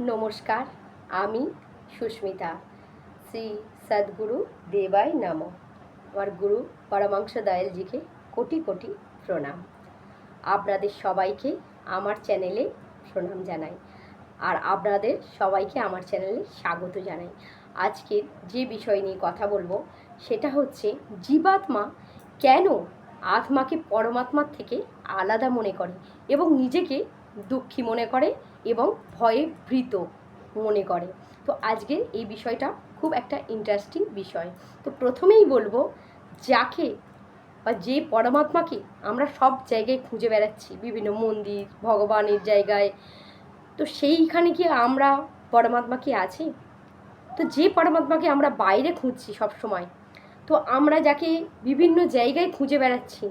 নমস্কার, আমি সুস্মিতা, শ্রী সদ্গুরু দেবাই নাম। আমার গুরু পরমাংশ দয়ালজিকে কোটি কোটি প্রণাম। আপনাদের সবাইকে আমার চ্যানেলে প্রণাম জানাই। আর আপনাদের সবাইকে আমার চ্যানেলে স্বাগত জানাই। আজকের যে বিষয় নিয়ে কথা বলব, সেটা হচ্ছে জীবাত্মা কেন আত্মাকে পরমাত্মার থেকে আলাদা মনে করে এবং নিজেকে দুঃখী মনে করে? এবং ভয়ে ভীত মনে করে। তো আজকের এই বিষয়টা খুব একটা ইন্টারেস্টিং বিষয়। তো প্রথমেই বলব, যাকে বা যে পরমাত্মাকে আমরা সব জায়গায় খুঁজে বেড়াচ্ছি, বিভিন্ন মন্দির, ভগবানের জায়গায়, তো সেইখানে কি আমরা পরমাত্মা কি আছে? তো যে পরমাত্মাকে আমরা বাইরে খুঁজছি সব সময় তো আমরা যাকে বিভিন্ন জায়গায় খুঁজে বেড়াচ্ছি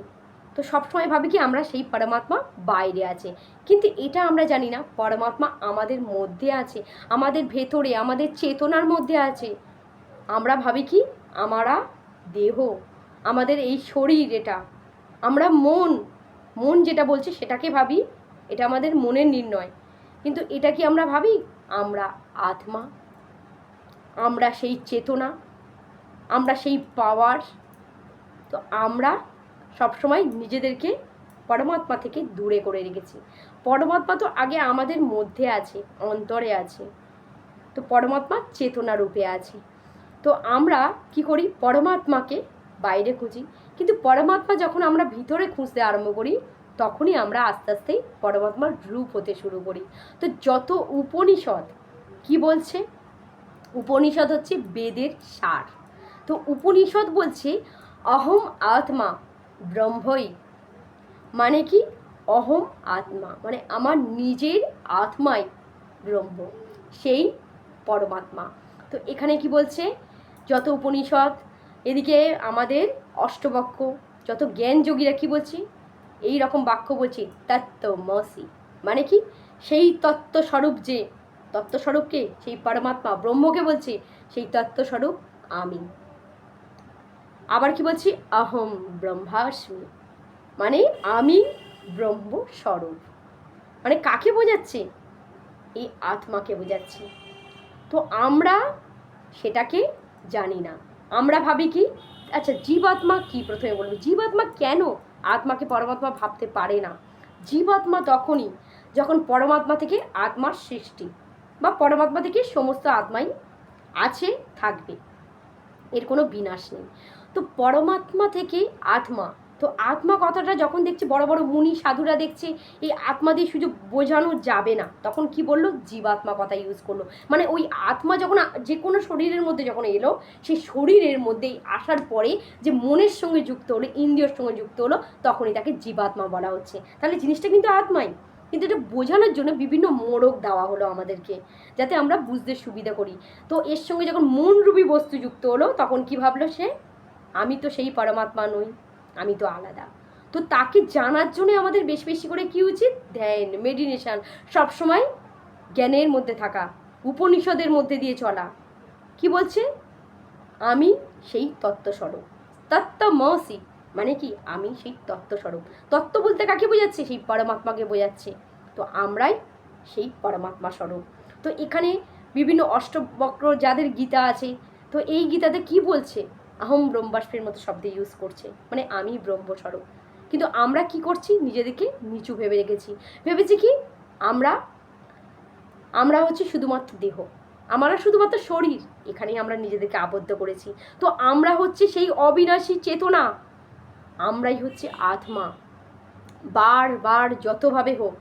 তো সবসময় ভাবি কি আমরা সেই পরমাত্মা বাইরে আছে। কিন্তু এটা আমরা জানি না, পরমাত্মা আমাদের মধ্যে আছে, আমাদের ভেতরে, আমাদের চেতনার মধ্যে আছে। আমরা ভাবি কি? আমরা দেহ, আমাদের এই শরীর এটা, আমরা মন মন যেটা বলছে সেটাকে ভাবি, এটা আমাদের মনের নির্ণয়। কিন্তু এটা কি আমরা ভাবি? আমরা আত্মা, আমরা সেই চেতনা, আমরা সেই পাওয়ার তো আমরা সবসময় নিজেদেরকে পরমাত্মা থেকে দূরে করে রেখেছি। পরমাত্মা তো আগে আমাদের মধ্যে আছে, অন্তরে আছে। তো পরমাত্মা চেতনা রূপে আছে। তো আমরা কি করি? পরমাত্মাকে বাইরে খুঁজি। কিন্তু পরমাত্মা যখন আমরা ভিতরে খুঁজতে আরম্ভ করি, তখনই আমরা আস্তে আস্তে পরমাত্মার রূপ হতে শুরু করি। তো যত উপনিষদ, কি বলছে? উপনিষদ হচ্ছে বেদের সার। তো উপনিষদ বলছে, অহম আত্মা ব্রহ্মই। মানে কি? অহম আত্মা। মানে আমার নিজের আত্মাই ব্রহ্ম, সেই পরমাত্মা। তো এখানে কি বলছে? যত উপনিষদ এদিকে আমাদের অষ্টবক্ষ যত জ্ঞান যোগীরা কি বলছে? এই রকম বাক্য বলছে, তত্ত্বমসি। মানে কি? সেই তত্ত্বস্বরূপ যে তত্ত্বস্বরূপকে সেই পরমাত্মা ব্রহ্মকে বলছে, সেই তত্ত্বস্বরূপ আমি। আবার কি বলছি? আহম ব্রহ্মাস্মি। মানে আমি ব্রহ্ম স্বরূপ। মানে কাকে বোঝাচ্ছে? এই আত্মাকে বোঝাচ্ছে। তো আমরা সেটাকে জানি না। আমরা ভাবি কি? আচ্ছা জীবাত্মা কি প্রথমে বলব? জীবাত্মা কেন আত্মাকে পরমাত্মা ভাবতে পারে না? জীবাত্মা তখনই যখন পরমাত্মা থেকে আত্মার সৃষ্টি বা পরমাত্মা থেকে সমস্ত আত্মাই আছে, থাকবে। এর কোনো বিনাশ নেই। তো পরমাত্মা থেকে আত্মা। তো আত্মা কথাটা যখন দেখছে বড় বড় মুনি সাধুরা দেখছে, এই আত্মা দিয়ে শুধু বোঝানো যাবে না। তখন কি বলল? জীবাত্মা কথা ইউজ করল। মানে ওই আত্মা যখন যে কোনো শরীরের মধ্যে যখন এলো, সেই শরীরের মধ্যে আসার পরে যে মনের সঙ্গে যুক্ত হলো, ইন্দ্রিয়র সঙ্গে যুক্ত হলো, তখনই তাকে জীবাত্মা বলা হচ্ছে। তাহলে জিনিসটা কিন্তু আত্মাই। কিন্তু এটা বোঝানোর জন্য বিভিন্ন মোড়ক দেওয়া হলো আমাদেরকে, যাতে আমরা বুঝতে সুবিধা করি। তো এর সঙ্গে যখন মনরূপী বস্তু যুক্ত হলো, তখন কি ভাবলো সে? আমি তো সেই পরমাত্মা নই, আমি তো আলাদা। তো তাকে জানার জন্য আমাদের বেশি বেশি করে কি উচিত? ধ্যান মেডিটেশন সবসময় জ্ঞানের মধ্যে থাকা, উপনিষদের মধ্যে দিয়ে চলা। কি বলছে? আমি সেই তত্ত্বস্বরূপ। তত্ত্বমসি মানে কি? আমি সেই তত্ত্বস্বরূপ। তত্ত্ব বলতে কাকে বোঝাচ্ছে? সেই পরমাত্মাকে বোঝাচ্ছে। তো আমরাই সেই পরমাত্মা স্বরূপ তো এখানে বিভিন্ন অষ্টবক্র যাদের গীতা আছে, তো এই গীতাতে কি বলছে? আহম ব্রহ্মাস্পের মতো শব্দ ইউজ করছে। মানে আমি ব্রহ্মস্বরূপ। কিন্তু আমরা কি করছি? নিজেদেরকে নিচু ভেবে রেখেছি। ভেবেছি কি? আমরা আমরা হচ্ছে শুধুমাত্র দেহ। আমরা শুধুমাত্র শরীর। এখানেই আমরা নিজেদেরকে আবদ্ধ করেছি। তো আমরা হচ্ছে সেই অবিনাশী চেতনা। আমরাই হচ্ছে আত্মা। বারবার যতভাবে হোক,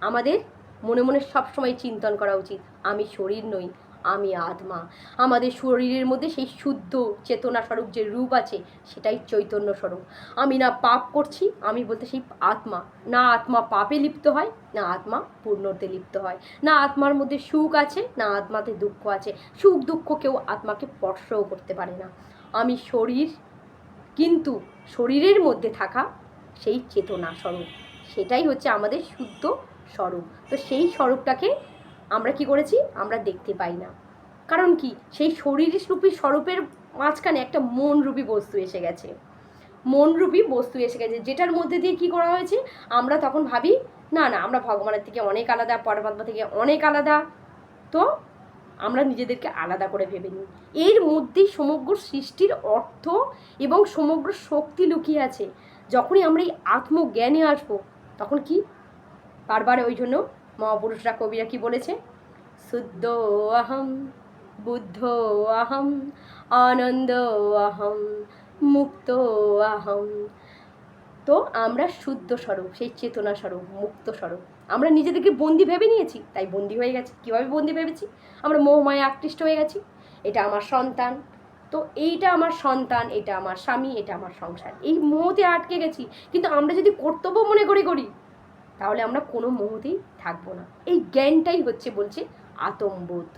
আমাদের মনে মনে সবসময় চিন্তন করা উচিত। আমি শরীর নই। আমি আত্মা। আমাদের শরীরের মধ্যে সেই শুদ্ধ চেতনা স্বরূপ যে রূপ আছে, সেটাই চৈতন্য স্বরূপ আমি না পাপ করছি, আমি বলতে সেই আত্মা। না আত্মা পাপে লিপ্ত হয়, না আত্মা পূর্ণতে লিপ্ত হয়। না আত্মার মধ্যে সুখ আছে, না আত্মাতে দুঃখ আছে। সুখ দুঃখ কেউ আত্মাকে স্পর্শও করতে পারে না। আমি শরীর, কিন্তু শরীরের মধ্যে থাকা সেই চেতনা স্বরূপ সেটাই হচ্ছে আমাদের শুদ্ধ স্বরূপ। তো সেই স্বরূপটাকে আমরা কি করেছি? আমরা দেখতে পাই না। কারণ কি? সেই শরীর রূপী স্বরূপের মাঝখানে একটা মনরূপী বস্তু এসে গেছে। মনরূপী বস্তু এসে গেছে, যেটার মধ্যে দিয়ে কি করা হয়েছে? আমরা তখন ভাবি, না না, আমরা ভগবানের থেকে অনেক আলাদা, পরমাত্মা থেকে অনেক আলাদা। তো আমরা নিজেদেরকে আলাদা করে ভেবে নিই। এর মধ্যেই সমগ্র সৃষ্টির অর্থ এবং সমগ্র শক্তি লুকিয়ে আছে। যখনই আমরা এই আত্মজ্ঞানে আসব, তখন কি? বারবার ওই জন্য মহাপুরুষরা কবিরা কি বলেছে? শুদ্ধ অহম বুদ্ধ অহম আনন্দ অহম মুক্ত অহম তো আমরা শুদ্ধ স্বরূপ, সেই চেতনা স্বরূপ, মুক্ত স্বরূপ। আমরা নিজেদেরকে বন্দি ভেবে নিয়েছি, তাই বন্দি হয়ে গেছি। কীভাবে বন্দি ভেবেছি? আমরা মোহমায় আকৃষ্ট হয়ে গেছি, এটা আমার সন্তান। তো এইটা আমার সন্তান, এটা আমার স্বামী, এটা আমার সংসার। এই মোহতে আটকে গেছি, কিন্তু আমরা যদি কর্তব্য মনে করে করি তাহলে আমরা কোনো মুহূর্তেই থাকব না। এই জ্ঞানটাই হচ্ছে বলছে আতমবোধ।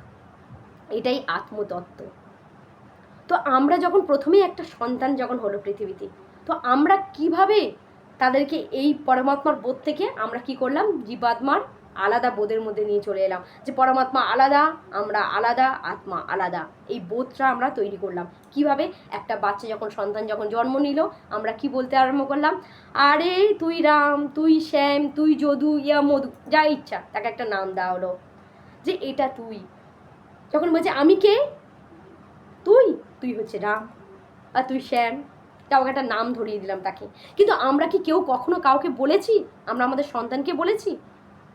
এটাই আত্মতত্ত্ব। তো আমরা যখন প্রথমেই একটা সন্তান যখন হলো পৃথিবীতে, তো আমরা কীভাবে তাদেরকে এই পরমাত্মার বোধ থেকে আমরা কি করলাম? জীবাত্মার আলাদা বোধের মধ্যে নিয়ে চলে এলাম। যে পরমাত্মা আলাদা, আমরা আলাদা, আত্মা আলাদা। এই বোধটা আমরা তৈরি করলাম। কীভাবে? একটা বাচ্চা যখন, সন্তান যখন জন্ম নিল, আমরা কি বলতে আরম্ভ করলাম? আরে, তুই রাম, তুই শ্যাম, তুই যদু, ইয়া, মধু, যা ইচ্ছা, তাকে একটা নাম দেওয়া হলো। যে এটা তুই। যখন বলছে, আমি কে? তুই তুই হচ্ছে রাম আর তুই শ্যাম। কাউকে একটা নাম ধরিয়ে দিলাম তাকে। কিন্তু আমরা কি কেউ কখনো কাউকে বলেছি? আমরা আমাদের সন্তানকে বলেছি?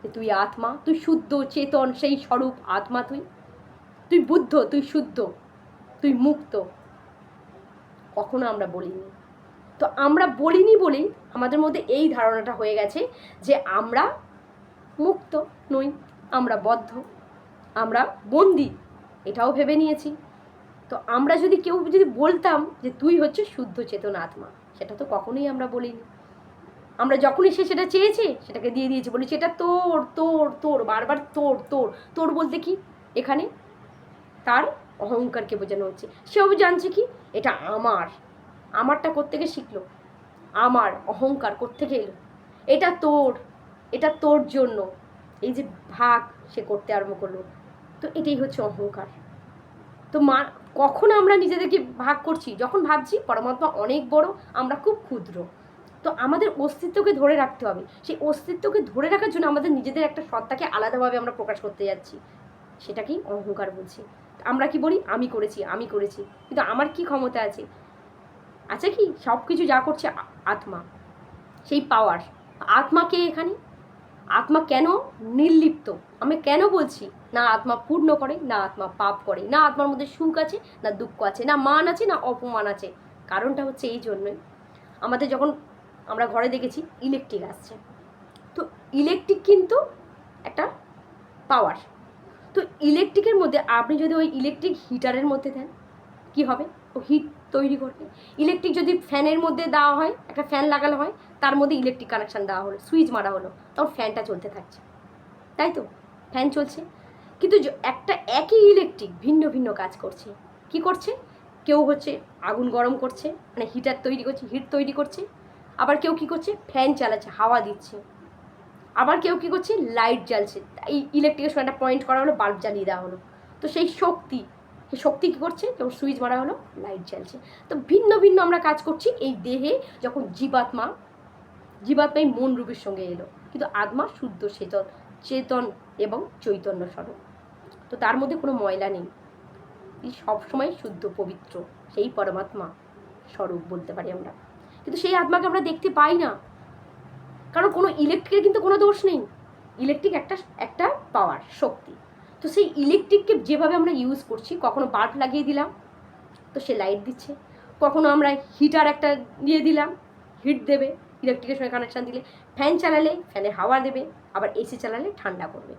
যে তুই আত্মা, তুই শুদ্ধ, চেতন, সেই স্বরূপ আত্মা তুই। তুই বুদ্ধ, তুই শুদ্ধ, তুই মুক্ত। কখনো আমরা বলিনি। তো আমরা বলিনি বলেই আমাদের মধ্যে এই ধারণাটা হয়ে গেছে যে আমরা মুক্ত নই, আমরা বদ্ধ, আমরা বন্দি। এটাও ভেবে নিয়েছি। তো আমরা যদি কেউ যদি বলতাম যে তুই হচ্ছে শুদ্ধ, চেতন, আত্মা, সেটা তো কখনোই আমরা বলিনি। আমরা যখনই সে সেটা চেয়েছে, সেটাকে দিয়ে দিয়েছে। বলেছি, এটা তোর তোর তোর, বারবার তোর তোর তোর বলতে কি? এখানে তার অহংকারকে বোঝানো হচ্ছে। সেও জানছে কি? এটা আমার। আমারটা কোত্থেকে শিখলো? আমার অহংকার কোত্থেকে এলো? এটা তোর এটা তোর জন্য। এই যে ভাগ সে করতে আরম্ভ করল। তো এটাই হচ্ছে অহংকার। তো মা, কখন আমরা নিজেদেরকে ভাগ করছি? যখন ভাবছি, পরমাত্মা অনেক বড়, আমরা খুব ক্ষুদ্র। তো আমাদের অস্তিত্বকে ধরে রাখতে হবে। সেই অস্তিত্বকে ধরে রাখার জন্য আমাদের নিজেদের একটা সত্তাকে আলাদাভাবে আমরা প্রকাশ করতে যাচ্ছি। সেটাকেই অহংকার বলছি। আমরা কি বলি? আমি করেছি আমি করেছি। কিন্তু আমার কি ক্ষমতা আছে? আছে কি? সব কিছু যা করছে আত্মা। সেই পাওয়ার আত্মাকে এখানে? আত্মা কেন নির্লিপ্ত? আমি কেন বলছি? না আত্মা পূর্ণ করে, না আত্মা পাপ করে। না আত্মার মধ্যে সুখ আছে, না দুঃখ আছে, না মান আছে, না অপমান আছে। কারণটা হচ্ছে এই জন্যই। আমাদের যখন আমরা ঘরে দেখেছি ইলেকট্রিক আসছে। তো ইলেকট্রিক কিন্তু একটা পাওয়ার তো ইলেকট্রিকের মধ্যে আপনি যদি ওই ইলেকট্রিক হিটারের মধ্যে দেন, কি হবে? ও হিট তৈরি করবে। ইলেকট্রিক যদি ফ্যানের মধ্যে দেওয়া হয়, একটা ফ্যান লাগানো হয়, তার মধ্যে ইলেকট্রিক কানেকশান দেওয়া হলো সুইচ মারা হলো, তখন ফ্যানটা চলতে থাকছে। তাই তো? ফ্যান চলছে। কিন্তু একটা একই ইলেকট্রিক ভিন্ন ভিন্ন কাজ করছে। কি করছে? কেউ হচ্ছে আগুন গরম করছে মানে হিটার তৈরি করছে হিট তৈরি করছে আবার কেউ কি করছে? ফ্যান চালাচ্ছে, হাওয়া দিচ্ছে। আবার কেউ কি করছে? লাইট জ্বালছে। এই ইলেকট্রিকের একটা পয়েন্ট করা হলো বাল্ব জ্বালিয়ে দেওয়া হলো। তো সেই শক্তি সেই শক্তি কী করছে? যখন সুইচ মারা হলো লাইট জ্বালছে। তো ভিন্ন ভিন্ন আমরা কাজ করছি, এই দেহে যখন জীবাত্মা, জীবাত্মাই মন রূপের সঙ্গে এলো। কিন্তু আত্মা শুদ্ধ চেতন চেতন এবং চৈতন্য স্বরূপ। তো তার মধ্যে কোনো ময়লা নেই। সবসময় শুদ্ধ, পবিত্র, সেই পরমাত্মা স্বরূপ বলতে পারি আমরা। কিন্তু সেই আত্মাকে আমরা দেখতে পাই না। কারণ কোনো ইলেকট্রিকের কিন্তু কোনো দোষ নেই। ইলেকট্রিক একটা একটা পাওয়ার শক্তি। তো সেই ইলেকট্রিককে যেভাবে আমরা ইউজ করছি, কখনো বাল্ব লাগিয়ে দিলাম, তো সে লাইট দিচ্ছে। কখনো আমরা হিটার একটা দিয়ে দিলাম হিট দেবে ইলেকট্রিকের সঙ্গে কানেকশান দিলে। ফ্যান চালালে ফ্যানে হাওয়া দেবে, আবার এসি চালালে ঠান্ডা করবে।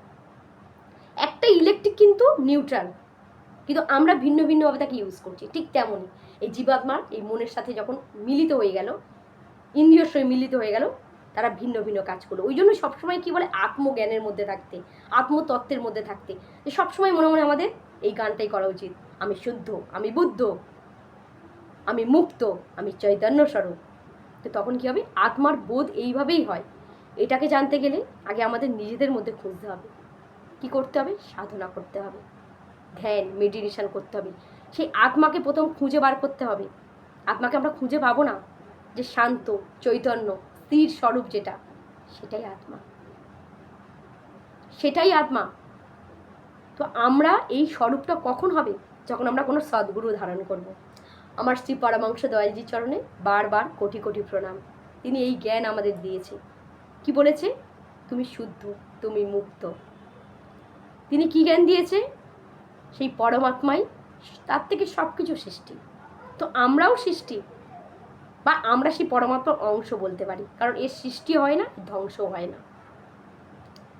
একটা ইলেকট্রিক কিন্তু নিউট্রাল কিন্তু আমরা ভিন্ন ভিন্নভাবে তাকে ইউজ করছি, ঠিক তেমনই। এই জীবাত্মার এই মনের সাথে যখন মিলিত হয়ে গেল ইন্দ্রিয়র সঙ্গে মিলিত হয়ে গেল, তারা ভিন্ন ভিন্ন কাজ করল। ওই জন্য সবসময় কী বলে, আত্মজ্ঞানের মধ্যে থাকতে, আত্মতত্ত্বের মধ্যে থাকতে। যে সবসময় মনে মনে আমাদের এই গানটাই করা উচিত। আমি শুদ্ধ, আমি বুদ্ধ, আমি মুক্ত, আমি চৈতন্য স্বরূপ। তো তখন কী হবে? আত্মার বোধ এইভাবেই হয়। এটাকে জানতে গেলে আগে আমাদের নিজেদের মধ্যে খুঁজতে হবে। কি করতে হবে? সাধনা করতে হবে। ধ্যান মেডিটেশন করতে হবে। সেই আত্মাকে প্রথম খুঁজে বার করতে হবে। আত্মাকে আমরা খুঁজে পাবো না। যে শান্ত, চৈতন্য, স্থির স্বরূপ যেটা, সেটাই আত্মা। সেটাই আত্মা। তো আমরা এই স্বরূপটা কখন হবে? যখন আমরা কোনো সদ্গুরু ধারণ করব। আমার শ্রী পরমাংশ দয়ালজির চরণে বারবার কোটি কোটি প্রণাম। তিনি এই জ্ঞান আমাদের দিয়েছে। কি বলেছে? তুমি শুদ্ধ, তুমি মুক্ত। তিনি কি জ্ঞান দিয়েছে? সেই পরমাত্মাই তার থেকে সব কিছু সৃষ্টি। তো আমরাও সৃষ্টি বা আমরা সেই পরমাত্মার অংশ বলতে পারি। কারণ এর সৃষ্টি হয় না ধ্বংসও হয় না।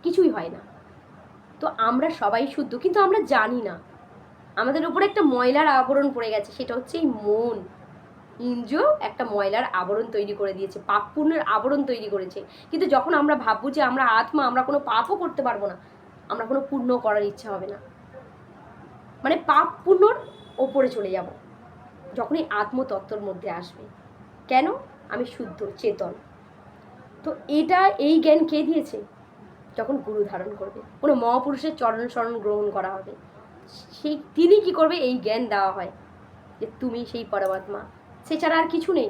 কিছুই হয় না। তো আমরা সবাই শুদ্ধ, কিন্তু আমরা জানি না। আমাদের উপরে একটা ময়লার আবরণ পড়ে গেছে, সেটা হচ্ছে এই মন। ইন্দ্র একটা ময়লার আবরণ তৈরি করে দিয়েছে, পাপ পুণ্যের আবরণ তৈরি করেছে। কিন্তু যখন আমরা ভাববো যে আমরা আত্মা, আমরা কোনো পাপও করতে পারব না, আমরা কোনো পুণ্য করার ইচ্ছা হবে না। মানে পাপ পুণ্যর ওপরে চলে যাব। যখনই আত্মতত্ত্বর মধ্যে আসবে। কেন? আমি শুদ্ধ, চেতন। তো এটা, এই জ্ঞান কে দিয়েছে? যখন গুরু ধারণ করবে। কোনো মহাপুরুষের চরণ শরণ গ্রহণ করা হবে। সেই, তিনি কি করবে? এই জ্ঞান দেওয়া হয় যে তুমি সেই পরমাত্মা। সে ছাড়া আর কিছু নেই।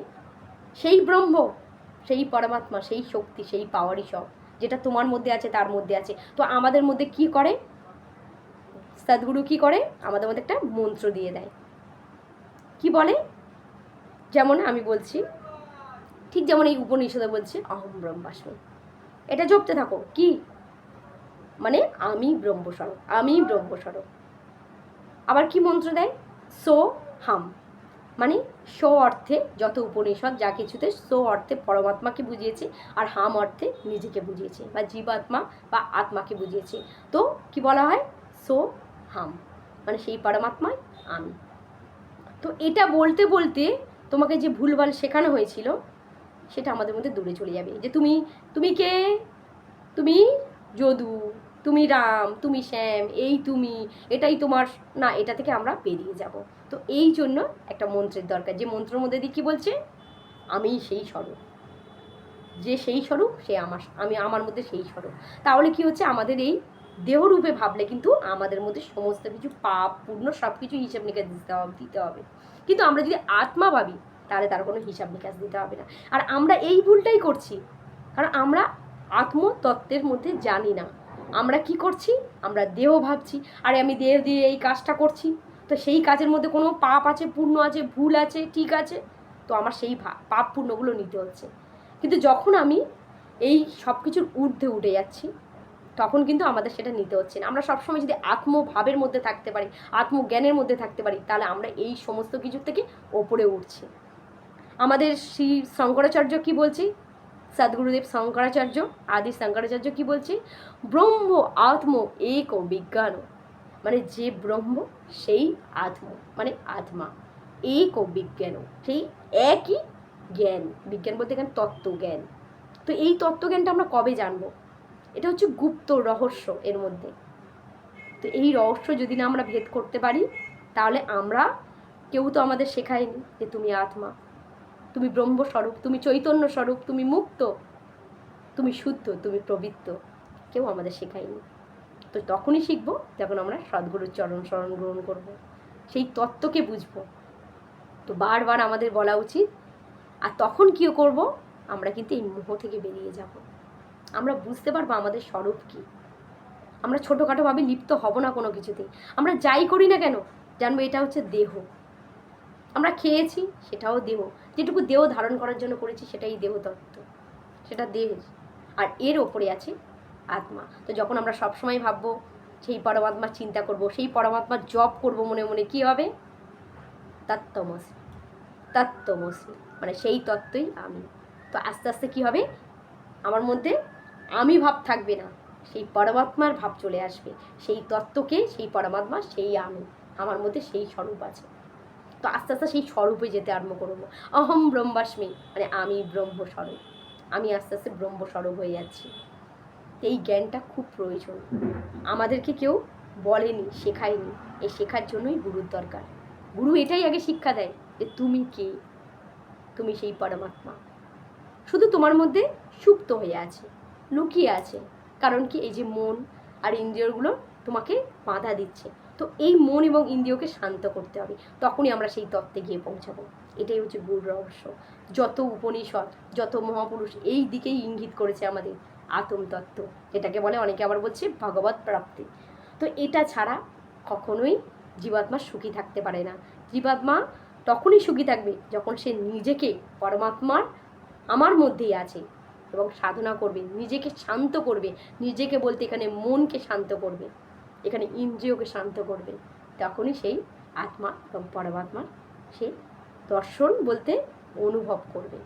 সেই ব্রহ্ম, সেই পরমাত্মা, সেই শক্তি, সেই পাওয়ারই সব। যেটা তোমার মধ্যে আছে, তার মধ্যে আছে। তো আমাদের মধ্যে কি করে? সদ্গুরু কি করে? আমাদের মধ্যে একটা মন্ত্র দিয়ে দেয়। কি বলে? যেমন আমি বলছি, ঠিক যেমন এই উপনিষদে বলছে, অহম ব্রহ্মাস্মি। এটা জপতে থাকো। কি? মানে আমি ব্রহ্মস্বরূপ আমি ব্রহ্মস্বরূপ। আবার কি মন্ত্র দেয়? সো হাম। মানে সো অর্থে যত উপনিষদ, যা কিছুতে সো অর্থে পরমাত্মাকে বুঝিয়েছে আর হাম অর্থে নিজেকে বুঝিয়েছে বা জীবাত্মা বা আত্মাকে বুঝিয়েছে। তো কি বলা হয়? সো হাম। মানে সেই পরমাত্মায় আমি। তো এটা বলতে বলতে তোমাকে যে ভুলভাল শেখানো হয়েছিল, সেটা আমাদের মধ্যে দূরে চলে যাবে। যে তুমি তুমি কে? তুমি যদু, তুমি রাম, তুমি শ্যাম, এই তুমি, এটাই তোমার, না, এটা থেকে আমরা বেরিয়ে যাব। তো এই জন্য একটা মন্ত্রের দরকার। যে মন্ত্রের মধ্যে দিয়ে কী বলছে? আমি সেই স্বরূপ। যে সেই স্বরূপ, সে আমার, আমি আমার মধ্যে সেই স্বরূপ। তাহলে কি হচ্ছে? আমাদের এই দেহরূপে ভাবলে কিন্তু আমাদের মধ্যে সমস্ত কিছু পাপ পূর্ণ সব কিছু হিসাব নিকাশ দিতে হবে দিতে হবে। কিন্তু আমরা যদি আত্মা ভাবি, তাহলে তার কোনো হিসাব নিকাশ দিতে হবে না। আর আমরা এই ভুলটাই করছি, কারণ আমরা আত্মতত্ত্বের মধ্যে জানি না। আমরা কি করছি? আমরা দেহ ভাবছি, আরে আমি দেহ দিয়ে এই কাজটা করছি। তো সেই কাজের মধ্যে কোনো পাপ আছে পূর্ণ আছে, ভুল আছে, ঠিক আছে? তো আমার সেই পাপ পূর্ণগুলো নিতে হচ্ছে। কিন্তু যখন আমি এই সব কিছুর ঊর্ধ্বে উঠে যাচ্ছি তখন কিন্তু আমাদের সেটা নিতে হচ্ছে না। আমরা সবসময় যদি আত্মভাবের মধ্যে থাকতে পারি, আত্মজ্ঞানের মধ্যে থাকতে পারি, তাহলে আমরা এই সমস্ত কিছুর থেকে ওপরে উঠছি। আমাদের শ্রী শঙ্করাচার্য কি বলছি? সদ্গুরুদেব শঙ্করাচার্য, আদি শঙ্করাচার্য কি বলছে? ব্রহ্ম আত্ম এক বিজ্ঞান। মানে যে ব্রহ্ম, সেই আত্ম। মানে আত্মা। এক বিজ্ঞান। সেই একই জ্ঞান। বিজ্ঞান বলতে এখানে তত্ত্বজ্ঞান। তো এই তত্ত্বজ্ঞানটা আমরা কবে জানব? এটা হচ্ছে গুপ্ত রহস্য এর মধ্যে। তো এই রহস্য যদি না আমরা ভেদ করতে পারি, তাহলে আমরা কেউ তো আমাদের শেখায়নি যে তুমি আত্মা। তুমি ব্রহ্মস্বরূপ, তুমি চৈতন্য স্বরূপ তুমি মুক্ত, তুমি শুদ্ধ, তুমি প্রবৃত্ত। কেউ আমাদের শেখায়নি। তো তখনই শিখব যখন আমরা সদ্গুরুর চরণ শরণ গ্রহণ করব। সেই তত্ত্বকে বুঝব। তো বারবার আমাদের বলা উচিত, আর তখন কী করব? আমরা কিন্তু এই মোহ থেকে বেরিয়ে যাব। আমরা বুঝতে পারব আমাদের স্বরূপ কী। আমরা ছোটোখাটোভাবে লিপ্ত হব না কোনো কিছুতেই। আমরা যাই করি না কেন, জানব এটা হচ্ছে দেহ। আমরা খেয়েছি, সেটাও দেহ। যেটুকু দেহ ধারণ করার জন্য করেছি, সেটাই দেহ তত্ত্ব। সেটা দেহ আর এর ওপরে আছে আত্মা। তো যখন আমরা সবসময় ভাববো, সেই পরমাত্মার চিন্তা করব, সেই পরমাত্মার জপ করব মনে মনে, কি হবে? তত্ত্বমসি তত্ত্বমসি মানে সেই তত্ত্বই আমি। তো আস্তে আস্তে কি হবে? আমার মধ্যে আমি ভাব থাকবে না। সেই পরমাত্মার ভাব চলে আসবে। সেই তত্ত্বকে, সেই পরমাত্মা, সেই আমি। আমার মধ্যে সেই স্বরূপ আছে। তো আস্তে আস্তে সেই স্বরূপে যেতে আরম্ভ করব। অহম ব্রহ্মাস্মি মানে আমি ব্রহ্মস্বরূপ। আমি আস্তে আস্তে ব্রহ্মস্বরূপ হয়ে যাচ্ছি। এই জ্ঞানটা খুব প্রয়োজন। আমাদেরকে কেউ বলেনি, শেখায়নি। এই শেখার জন্যই গুরুর দরকার। গুরু এটাই আগে শিক্ষা দেয় যে তুমি কে? তুমি সেই পরমাত্মা। শুধু তোমার মধ্যে সুপ্ত হয়ে আছে। লুকিয়ে আছে। কারণ কি এই যে মন আর ইন্দ্রিয়গুলো তোমাকে বাধা দিচ্ছে। তো এই মন এবং ইন্দ্রিয়কে শান্ত করতে হবে। তখনই আমরা সেই তত্ত্বে গিয়ে পৌঁছাবো। এটাই হচ্ছে গুরু রহস্য। যত উপনিষদ, যত মহাপুরুষ এই দিকেই ইঙ্গিত করেছে আমাদের আতম তত্ত্ব। যেটাকে বলে, অনেকে আবার বলছে ভগবত প্রাপ্তি। তো এটা ছাড়া কখনোই জীবাত্মা সুখী থাকতে পারে না। জীবাত্মা তখনই সুখী থাকবে যখন সে নিজেকে পরমাত্মার আমার মধ্যেই আছে। এবং সাধনা করবে, নিজেকে শান্ত করবে, নিজেকে বলতে এখানে মনকে শান্ত করবে, এখানে ইন্দ্রিয়কে শান্ত করবে। তখনই সেই আত্মা এবং পরমাত্মার সে দর্শন বলতে অনুভব করবে।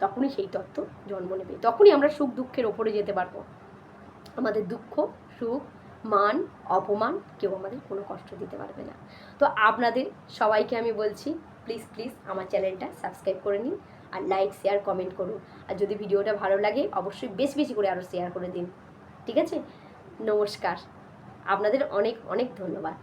তখনই সেই তত্ত্ব জন্ম নেবে। তখনই আমরা সুখ দুঃখের ওপরে যেতে পারব। আমাদের দুঃখ, সুখ, মান, অপমান কেউ আমাদের কোনো কষ্ট দিতে পারবে না। তো আপনাদের সবাইকে আমি বলছি প্লিজ প্লিজ আমার চ্যানেলটা সাবস্ক্রাইব করে নিন। আর লাইক শেয়ার কমেন্ট করুন আর যদি ভিডিওটা ভালো লাগে, অবশ্যই বেশি বেশি করে আরও শেয়ার করে দিন। ঠিক আছে? নমস্কার। আপনাদের অনেক অনেক ধন্যবাদ।